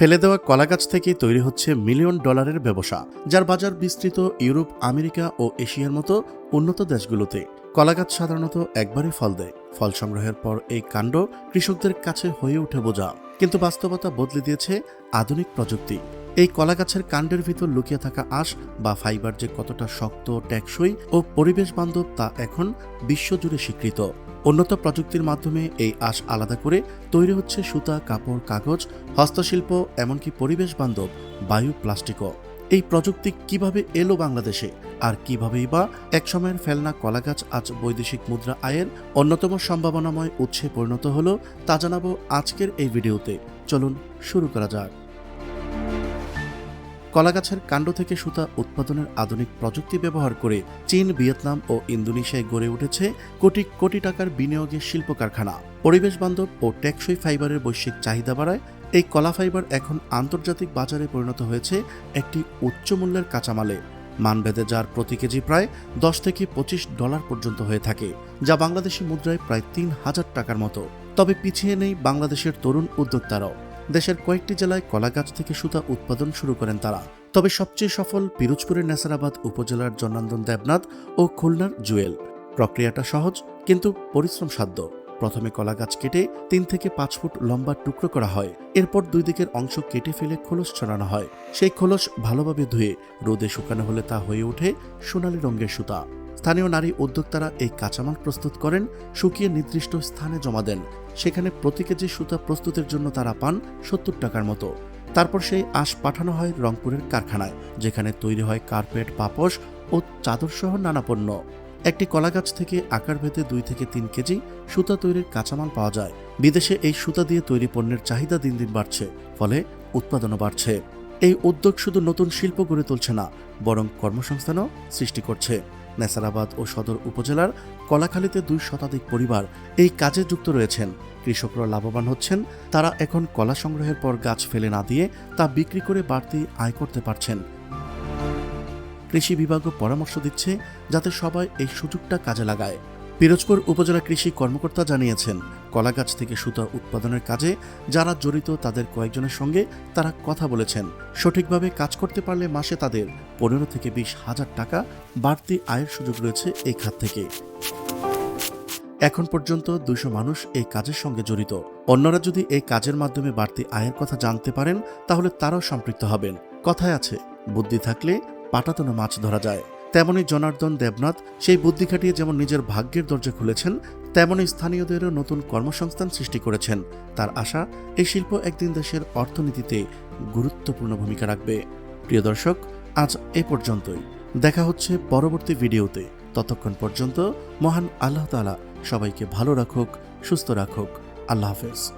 ফেলে দেওয়া কলাগাছ থেকেই তৈরি হচ্ছে মিলিয়ন ডলারের ব্যবসা, যার বাজার বিস্তৃত ইউরোপ, আমেরিকা ও এশিয়ার মতো উন্নত দেশগুলোতে। কলাগাছ সাধারণত একবারই ফল দেয়। ফল সংগ্রহের পর এই কাণ্ড কৃষকদের কাছে হয়ে উঠে বোঝা। কিন্তু বাস্তবতা বদলে দিয়েছে আধুনিক প্রযুক্তি। এই কলাগাছের কাণ্ডের ভিতর লুকিয়ে থাকা আঁশ বা ফাইবার যে কতটা শক্ত, টেকসই ও পরিবেশ বান্ধব তা এখন বিশ্বজুড়ে স্বীকৃত। উন্নত প্রযুক্তির মাধ্যমে এই আঁশ আলাদা করে তৈরি হচ্ছে সুতা, কাপড়, কাগজ, হস্তশিল্প, এমনকি পরিবেশ বান্ধব বায়ু প্লাস্টিকও। এই প্রযুক্তি কীভাবে এলো বাংলাদেশে? আর কিভাবেই বা একসময়ের ফেলনা কলাগাছ আজ বৈদেশিক মুদ্রা আয়ের অন্যতম সম্ভাবনাময় উৎসে পরিণত হলো তা জানাব আজকের এই ভিডিওতে। চলুন শুরু করা যাক। কলাগাছের কাণ্ড থেকে সুতা উৎপাদনের আধুনিক প্রযুক্তি ব্যবহার করে চীন, ভিয়েতনাম ও ইন্দোনেশিয়ায় গড়ে উঠেছে কোটি কোটি টাকার বিনিয়োগের শিল্প কারখানা পরিবেশ বান্ধব ও টেকসই ফাইবারের বৈশ্বিক চাহিদা বাড়ায়, এই কলা ফাইবার এখন আন্তর্জাতিক বাজারে পরিণত হয়েছে একটি উচ্চ মূল্যের কাঁচামালে। মানভেদে যার প্রতি কেজি প্রায় দশ থেকে পঁচিশ ডলার পর্যন্ত হয়ে থাকে, যা বাংলাদেশি মুদ্রায় প্রায় তিন হাজার টাকার মতো। তবে পিছিয়ে নেই বাংলাদেশের তরুণ উদ্যোক্তারাও। দেশের কয়েকটি জেলায় কলাগাছ থেকে সুতা উৎপাদন শুরু করেন তারা। তবে সবচেয়ে সফল পিরোজপুরের নেসারাবাদ উপজেলার জনান্দন দেবনাথ ও খুলনার জুয়েল। প্রক্রিয়াটা সহজ, কিন্তু পরিশ্রম সাধ্য প্রথমে কলা গাছ কেটে তিন থেকে পাঁচ ফুট লম্বা টুকরো করা হয়। এরপর দুই দিকের অংশ কেটে ফেলে খোলস ছড়ানো হয়। সেই খোলস ভালোভাবে ধুয়ে রোদে শুকানো হলে তা হয়ে ওঠে সোনালী রঙের সুতা। স্থানীয় নারী উদ্যোক্তারা এই কাঁচামাল প্রস্তুত করেন, শুকিয়ে নির্দিষ্ট স্থানে জমা দেন। সেখানে প্রতি কেজি সুতা প্রস্তুতের জন্য তারা পান সত্তর টাকার মতো। তারপর সেই আঁশ পাঠানো হয় রংপুরের কারখানায়, যেখানে তৈরি হয় কার্পেট, পাপোশ ও চাদর সহ নানা পণ্য। একটি কলাগাছ থেকে আকার ভেদে দুই থেকে তিন কেজি সুতা তৈরির কাঁচামাল পাওয়া যায়। বিদেশে এই সুতা দিয়ে তৈরি পণ্যের চাহিদা দিন দিন বাড়ছে, ফলে উৎপাদনও বাড়ছে। এই উদ্যোগ শুধু নতুন শিল্প গড়ে তুলছে না, বরং কর্মসংস্থানও সৃষ্টি করছে। নেসারাবাদ ও সদর উপজেলার কলাখালীতে দুই শতাধিক পরিবার এই কাজে যুক্ত রয়েছেন। কৃষকরা লাভবান হচ্ছেন, তারা এখন কলা সংগ্রহের পর গাছ ফেলে না দিয়ে তা বিক্রি করে বাড়তি আয় করতে পারছেন। কৃষি বিভাগও পরামর্শ দিচ্ছে যাতে সবাই এই সুযোগটা কাজে লাগায়। পিরোজপুর উপজেলা কৃষি কর্মকর্তা জানিয়েছেন কলা গাছ থেকে সুতা উৎপাদনের কাজে যারা জড়িত তাদের কয়েকজনের সঙ্গে তারা কথা বলেছেন। সঠিকভাবে কাজ করতে পারলে মাসে তাদের পনেরো থেকে বিশ হাজার টাকা বাড়তি আয়ের সুযোগ রয়েছে এই খাত থেকে। এখন পর্যন্ত দুশো মানুষ এই কাজের সঙ্গে জড়িত। অন্যরা যদি এই কাজের মাধ্যমে বাড়তি আয়ের কথা জানতে পারেন, তাহলে তারাও সম্পৃক্ত হবেন। কথায় আছে, বুদ্ধি থাকলে পাটাতনে মাছ ধরা যায়। তেমনি জনার্দন দেবনাথ সেই বুদ্ধি খাটিয়ে যেমন নিজের ভাগ্যের দরজা খুলেছেন তেমনি স্থানীয়দেরও নতুন কর্মসংস্থান সৃষ্টি করেছেন। তার আশা, এই শিল্প একদিন দেশের অর্থনীতিতে গুরুত্বপূর্ণ ভূমিকা রাখবে। প্রিয় দর্শক, আজ এ পর্যন্তই। দেখা হচ্ছে পরবর্তী ভিডিওতে। ততক্ষণ পর্যন্ত মহান আল্লাহ তালা সবাইকে ভালো রাখুক, সুস্থ রাখুক। আল্লাহ হাফেজ।